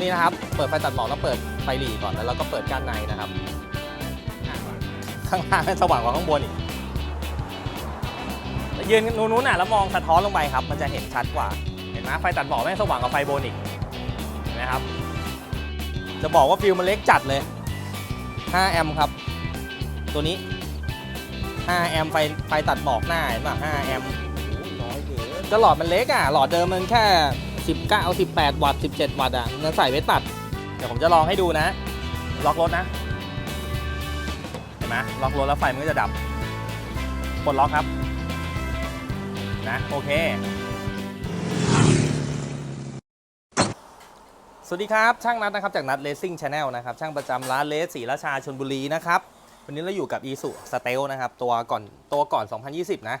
นี่นะครับ เปิดไฟตัดหมอกแล้วเปิดไฟหลีก่อนแล้วเราก็เปิดก้านในนะครับ ข้างล่างสว่างกว่าข้างบนอีกยืนนู้นๆน่ะแล้วมองสะท้อนลงไปครับ มันจะเห็นชัดกว่า เห็นไหมไฟตัดหมอกแม่งสว่างกว่าไฟบนอีกเห็นไหมครับ จะบอกว่าฟิลมันเล็กจัดเลย 5 แอมป์ครับ ตัวนี้ 5 แอมป์ไฟไฟตัดหมอกหน้าเห็นป่ะ5แอมป์น้อยเกินก็หลอดมันเล็กอะ หลอดเดิมมันแค่ 19 18 วัตต์17 วัตต์อะมันใส่ไว้ตัด เดี๋ยวผมจะลองให้ดูนะ ล็อกรถนะ เห็นไหมล็อกรถแล้วไฟมันก็จะดับกดล็อกครับ นะ โอเค สวัสดีครับ ช่างนัดนะครับ จากนัดเลสซิ่งชาแนลนะครับ ช่างประจำร้านเลสศรีราชาชนบุรีนะครับ วันนี้เราอยู่กับ e s u s t e l นะครับ ตัวก่อนตัวก่อน 2020 นะ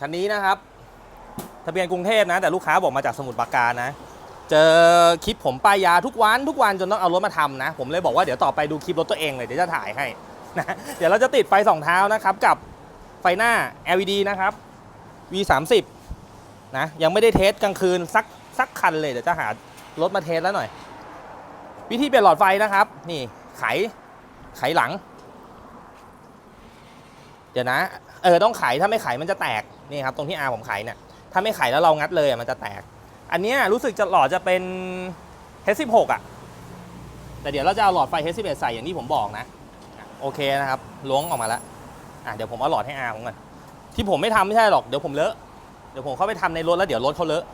คันนี้นะครับะเบียนกรุงเทพนะ แต่ลูกค้าบอกมาจากสมุทรปราการนะ เจอคลิปผมป้ายยาทุกวันทุกวันจนต้องเอารถมาทำนะ ผมเลยบอกว่าเดี๋ยวต่อไปดูคลิปรถตัวเองเลยเดี๋ยวจะถ่ายให้นะเดี๋ยวเราจะติดไฟสองเท้านะครับกับไฟหน้า LED นะครับ V30 นะยังไม่ได้เทสกลางคืนสักสักคันเลยเดี๋ยวจะหารถมาเทสแล้วหน่อย วิธีเปลี่ยนหลอดไฟนะครับ นี่ไขไขหลัง เดี๋ยวนะ เออต้องไขถ้าไม่ไขมันจะแตกนี่ครับ ตรงที่อาผมไขเนี่ย ถ้าไม่ไขแล้วเรางัดเลยมันจะแตก อันนี้รู้สึกจะหลอดจะเป็น H16 อะ แต่เดี๋ยวเราจะเอาหลอดไฟ H11 ใส่อย่างที่ผมบอกนะ โอเคนะครับล้วงออกมาแล้วอะเดี๋ยวผมเอาหลอดให้อาผมก่อนที่ผมไม่ทำไม่ใช่หรอกเดี๋ยวผมเลอะเดี๋ยวผมเข้าไปทำในรถแล้วเดี๋ยวรถเขาเลอะ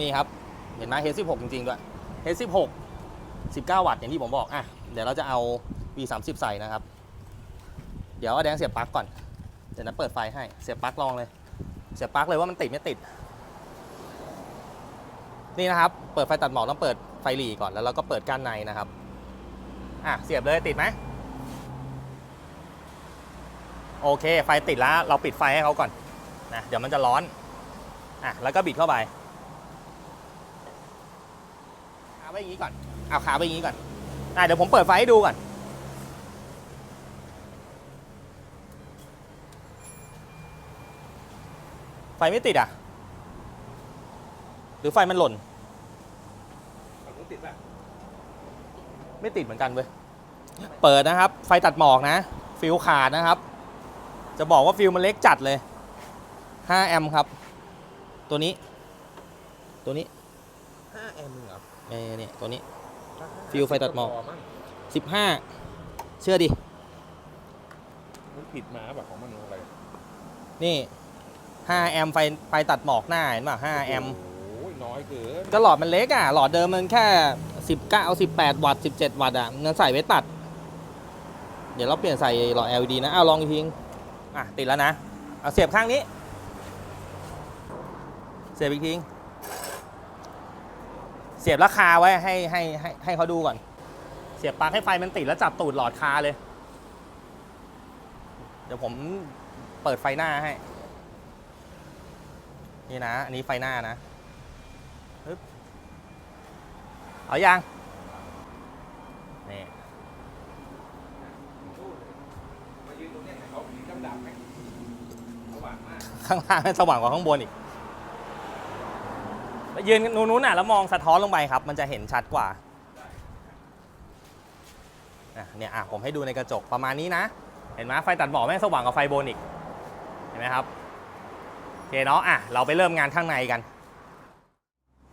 นี่ครับ เห็นไหม H16 จริงๆด้วย H16 19 วัตต์อย่างที่ผมบอกอะเดี๋ยวเราจะเอา V30 ใส่นะครับ เดี๋ยวเอาแดงเสียบปลั๊กก่อน เดี๋ยวนะเปิดไฟให้ เสียบปลั๊กลองเลย เสียบปลั๊กเลยว่ามันติดไม่ติด นี่นะครับ เปิดไฟตัดหมอกต้องเปิดไฟหลีก่อนแล้วเราก็เปิดก้านในนะครับ อะเสียบเลยติดไหมโอเค ไฟติดแล้วเราปิดไฟให้เขาก่อนนะเดี๋ยวมันจะร้อนอะแล้วก็บิดเข้าไปขาไว้อย่างนี้ก่อนเอาขาไว้อย่างนี้ก่อนอะเดี๋ยวผมเปิดไฟให้ดูก่อน ฟไม่ติดอะ หรือไฟมันหล่น ฝั่งนู้นติดป่ะไม่ติดเหมือนกันเว้ย เปิดนะครับ ไฟตัดหมอกนะ ฟิลขาดนะครับ จะบอกว่าฟิลมันเล็กจัดเลย 5 แอมป์ครับ ตัวนี้ ตัวนี้ห้าแอมป์เหรอเออเนี่ยตัวนี้ฟิวไฟตัดหมอกพมั้ง15 เชื่อดิ มันผิดมาแบบของมันอะไรนี่ 5 แอมป์ไฟไฟตัดหมอกหน้าเห็นป่ะ5แอมป์โอ้ยน้อยเกินก็หลอดมันเล็กอะ หลอดเดิมมันแค่ 19 18 วัตต์ 17 วัตต์อะมันใส่ไว้ตัด เดี๋ยวเราเปลี่ยนใส่หลอด LED นะเอาลองอีกทีนึงอะติดแล้วนะ เอาเสียบข้างนี้ เสียบอีกทีนึงเสียบราคาไว้ให้ให้ให้ให้เขาดูก่อน เสียบปลั๊กให้ไฟมันติดแล้วจับตูดหลอดคาเลย เดี๋ยวผมเปิดไฟหน้าให้ นี่นะ อันนี้ไฟหน้านะเอายัายืนตรงเนี้ยเขาผีกำดับไหมสว่างข้างล่างสว่างกว่าข้างบนอีกแล้วยืนนู้นๆน่ะแล้วมองสะท้อนลงไปครับ มันจะเห็นชัดกว่าเนี่ยอะผมให้ดูในกระจกประมาณนี้นะ เห็นไหมไฟตัดหมอกแม่งสว่างกว่าไฟบนอีก เห็นไหมครับ เคเนาะอะเราไปเริ่มงานข้างในกัน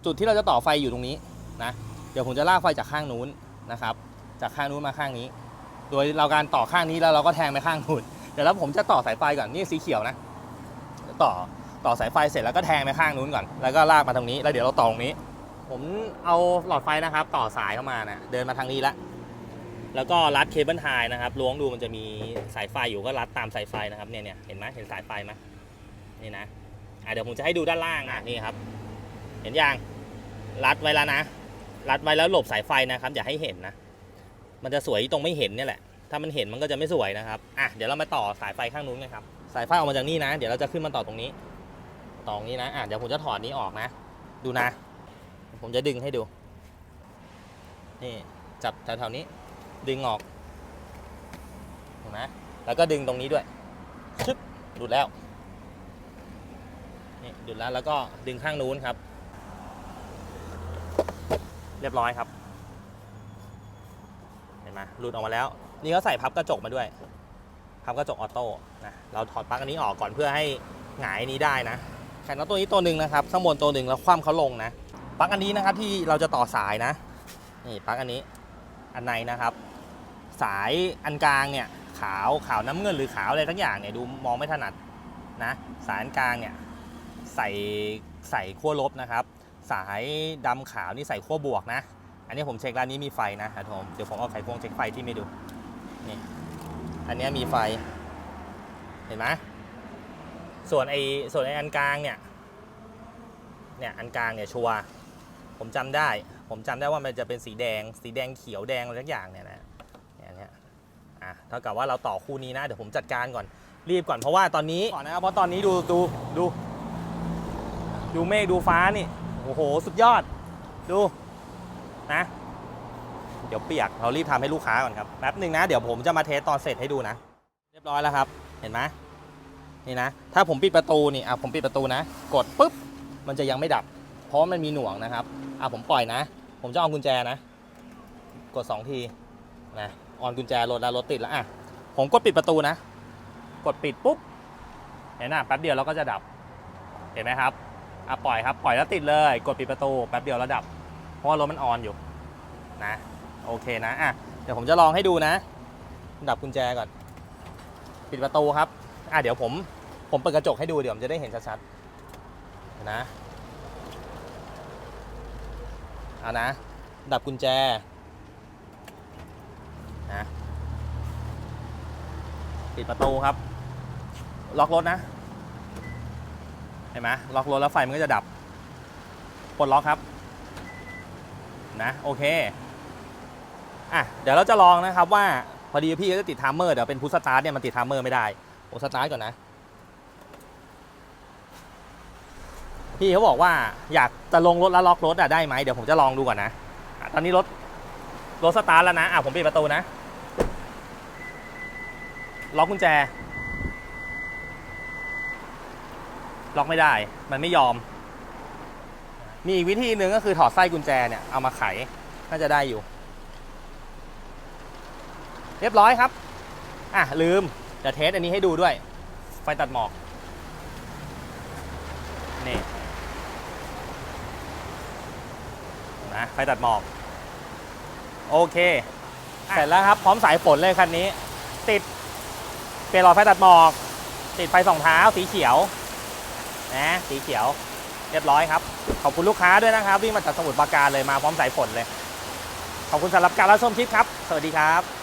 จุดที่เราจะต่อไฟอยู่ตรงนี้นะเดี๋ยวผมจะลากไฟจากข้างนู้นนะครับ จากข้างนู้นมาข้างนี้ โดยเราการต่อข้างนี้แล้วเราก็แทงไปข้างนู้นเดี๋ยวแล้วผมจะต่อสายไฟก่อนนี่สีเขียวนะต่อต่อสายไฟเสร็จแล้วก็แทงไปข้างนู้นก่อน แล้วก็ลากมาตรงนี้ แล้วเดี๋ยวเราต่อตรงนี้ ผมเอาหลอดไฟนะครับ ต่อสายเข้ามานะเดินมาทางนี้ละแล้วก็รัดเคเบิลไทนะครับล้วงดูมันจะมีสายไฟอยู่ก็รัดตามสายไฟนะครับเนี่ยเนี่ยเห็นไหมเห็นสายไฟไหมนี่นะอะ เดี๋ยวผมจะให้ดูด้านล่างอะนี่ครับ เห็นยังรัดไว้แล้วนะ รัดไว้แล้วหลบสายไฟนะครับอย่าให้เห็นนะ มันจะสวยตรงไม่เห็นเนี่ยแหละ ถ้ามันเห็นมันก็จะไม่สวยนะครับอะเดี๋ยวเรามาต่อสายไฟข้างนู้นกันครับ สายไฟออกมาจากนี่นะ เดี๋ยวเราจะขึ้นมาต่อตรงนี้ ต่อตรงนี้นะอะเดี๋ยวผมจะถอดนี้ออกนะ ดูนะ ผมจะดึงให้ดู นี่จับแถวๆนี้ ดึงออกเห็นไหมแล้วก็ดึงตรงนี้ด้วยชึบดูดแล้ว นี่ดูดแล้วแล้วก็ดึงข้างนู้นครับ เรียบร้อยครับ เห็นไหมหลุดออกมาแล้ว นี่เขาใส่พับกระจกมาด้วย พับกระจกออโต้นะเราถอดปลั๊กอันนี้ออกก่อนเพื่อให้หงายนี้ได้นะแขนน็อตตัวนี้ตัวหนึ่งนะครับข้างบนตัวหนึ่งแล้วคว่ำเขาลงนะปลั๊กอันนี้นะครับที่เราจะต่อสายนะนี่ปลั๊กอันนี้อันในนะครับ สายอันกลางเนี่ยขาวขาวน้ำเงินหรือขาวอะไรทั้งอย่างเนี่ยดูมองไม่ถนัดนะสายอันกลางเนี่ย ใส่ใส่ขั้วลบนะครับ สายดำขาวนี่ใส่ขั้วบวกนะ อันนี้ผมเช็คร้านนี้มีไฟนะเดี๋ยวผมเดี๋ยวผมเอาไขควงเช็คไฟที่ไม่ดูนี่อันนี้มีไฟเห็นไหมส่วนไอส่วนไออันกลางเนี่ยเนี่ยอันกลางเนี่ยชัวผมจำได้ ผมจำได้ว่ามันจะเป็นสีแดง สีแดงเขียวแดงอะไรสักอย่างเนี่ยนะเนี่ยนเนี้ยอะเท่ากับว่าเราต่อคู่นี้นะ เดี๋ยวผมจัดการก่อนรีบก่อนเพราะว่าตอนนี้ก่อนนะครับเพราะตอนนี้ดูดูดู ดูเมฆดูฟ้านี่ โอ้โห สุดยอด ดู นะ เดี๋ยวเปียก เรารีบทำให้ลูกค้าก่อนครับ แป๊บหนึ่งนะ เดี๋ยวผมจะมาเทสตอนเสร็จให้ดูนะ เรียบร้อยแล้วครับ เห็นไหมนี่นะ ถ้าผมปิดประตูนี่ อะ ผมปิดประตูนะ กดปุ๊บ มันจะยังไม่ดับ เพราะมันมีหน่วงนะครับ อะ ผมปล่อยนะ ผมจะเอากุญแจนะ กด 2 ที นะ ออนกุญแจรถแล้วรถติดแล้ว อะ ผมกดปิดประตูนะ กดปิดปุ๊บ เห็นนะแป๊บเดียวเราก็จะดับ เห็นไหมครับ อะปล่อยครับ ปล่อยแล้วติดเลย กดปิดประตูแป๊บเดียวแล้วดับ เพราะว่ารถมันออนอยู่นะโอเคนะอะเดี๋ยวผมจะลองให้ดูนะ ดับกุญแจก่อน ปิดประตูครับอะเดี๋ยวผมผมเปิดกระจกให้ดูเดี๋ยวผมจะได้เห็นชัดๆนะเอานะ ดับกุญแจนะปิดประตูครับ ล็อกรถนะ เห็นไหมล็อกรถแล้วไฟมันก็จะดับปลดล็อกครับนะโอเคอะเดี๋ยวเราจะลองนะครับว่าพอดีพี่ก็จะติดไทม์เมอร์เดี๋ยวเป็นพุชสตาร์ทเนี่ยมันติดไทม์เมอร์ไม่ได้ผมสตาร์ทก่อนนะพี่เขาบอกว่าอยากจะลงรถแล้วล็อกรถอะได้ไหมเดี๋ยวผมจะลองดูก่อนนะอะตอนนี้รถรถสตาร์ทแล้วนะอะผมปิดประตูนะล็อกกุญแจ ล็อกไม่ได้ มันไม่ยอม มีอีกวิธีหนึ่งก็คือถอดไส้กุญแจเนี่ยเอามาไขน่าจะได้อยู่ เรียบร้อยครับอะลืมเดี๋ยวเทสอันนี้ให้ดูด้วย ไฟตัดหมอกนี่นะไฟตัดหมอก โอเคเสร็จแล้วครับ พร้อมสายฝนเลยคันนี้ ติดเปลี่ยนหลอดไฟตัดหมอก ติดไฟสองเท้าสีเขียว นะสีเขียวเรียบร้อยครับ ขอบคุณลูกค้าด้วยนะครับวิ่งมาจากสมุทรปราการเลยมาพร้อมสายฝนเลย ขอบคุณสำหรับการรับชมคลิปครับ สวัสดีครับ